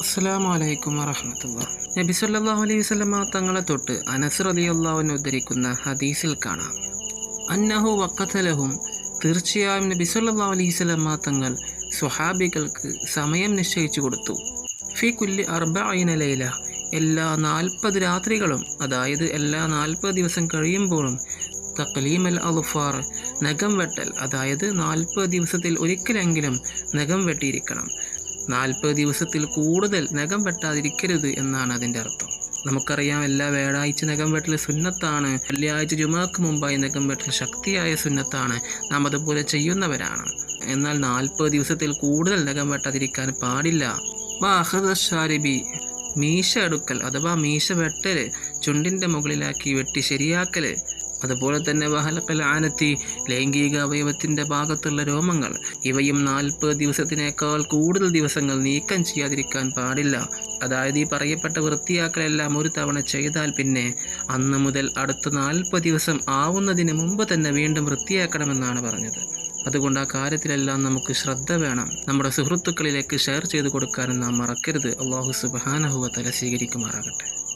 അസ്സലാമു അലൈക്കും വറഹമത്തുള്ള. നബി സല്ലാഹു അലൈഹി വസല്ലമ തങ്ങളെ തൊട്ട് അനസ് അള്ളാഹുവിന് ഉദ്ധരിക്കുന്ന ഹദീസിൽ കാണാം. അന്നഹു വക്കത്തലഹും തീർച്ചയായും നബി സല്ലല്ലാഹു അലൈഹി വസല്ലമ തങ്ങൾ സ്വഹാബികൾക്ക് സമയം നിശ്ചയിച്ചു കൊടുത്തു. ഫി കുല്ലി അർബഈന ലൈല എല്ലാ നാൽപ്പത് രാത്രികളും അതായത് എല്ലാ നാൽപ്പത് ദിവസം കഴിയുമ്പോഴും തക്ലീമൽ അലുഫാർ നഖം വെട്ടൽ അതായത് നാൽപ്പത് ദിവസത്തിൽ ഒരിക്കലെങ്കിലും നഖം വെട്ടിയിരിക്കണം. നാൽപ്പത് ദിവസത്തിൽ കൂടുതൽ നഖം വെട്ടാതിരിക്കരുത് എന്നാണ് അതിന്റെ അർത്ഥം. നമുക്കറിയാം എല്ലാ വ്യാഴാഴ്ച നഖം വെട്ടൽ സുന്നത്താണ്. വെള്ളിയാഴ്ച ജുമാക്ക് മുമ്പായി നഖം വെട്ടൽ ശക്തിയായ സുന്നത്താണ്. നാം അതുപോലെ ചെയ്യുന്നവരാണ്. എന്നാൽ നാൽപ്പത് ദിവസത്തിൽ കൂടുതൽ നഖം വെട്ടാതിരിക്കാൻ പാടില്ല. ബാഹദാരിബി മീശ എടുക്കൽ അഥവാ മീശ വെട്ടൽ ചുണ്ടിന്റെ മുകളിലാക്കി വെട്ടി ശരിയാക്കൽ അതുപോലെ തന്നെ വഹലക്കൽ ആനത്തി ലൈംഗിക അവയവത്തിന്റെ ഭാഗത്തുള്ള രോമങ്ങൾ. ഇവയും നാൽപ്പത് ദിവസത്തിനേക്കാൾ കൂടുതൽ ദിവസങ്ങൾ നീക്കം ചെയ്യാതിരിക്കാൻ പാടില്ല. അതായത് ഈ പറയപ്പെട്ട വൃത്തിയാക്കലെല്ലാം ഒരു തവണ ചെയ്താൽ പിന്നെ അന്ന് മുതൽ അടുത്ത നാൽപ്പത് ദിവസം ആവുന്നതിന് മുമ്പ് തന്നെ വീണ്ടും വൃത്തിയാക്കണമെന്നാണ് പറഞ്ഞത്. അതുകൊണ്ട് ആ കാര്യത്തിലെല്ലാം നമുക്ക് ശ്രദ്ധ വേണം. നമ്മുടെ സുഹൃത്തുക്കളിലേക്ക് ഷെയർ ചെയ്ത് കൊടുക്കാനും നാം മറക്കരുത്. അള്ളാഹു സുബാനഹുവ തല സ്വീകരിക്കുമാറാകട്ടെ.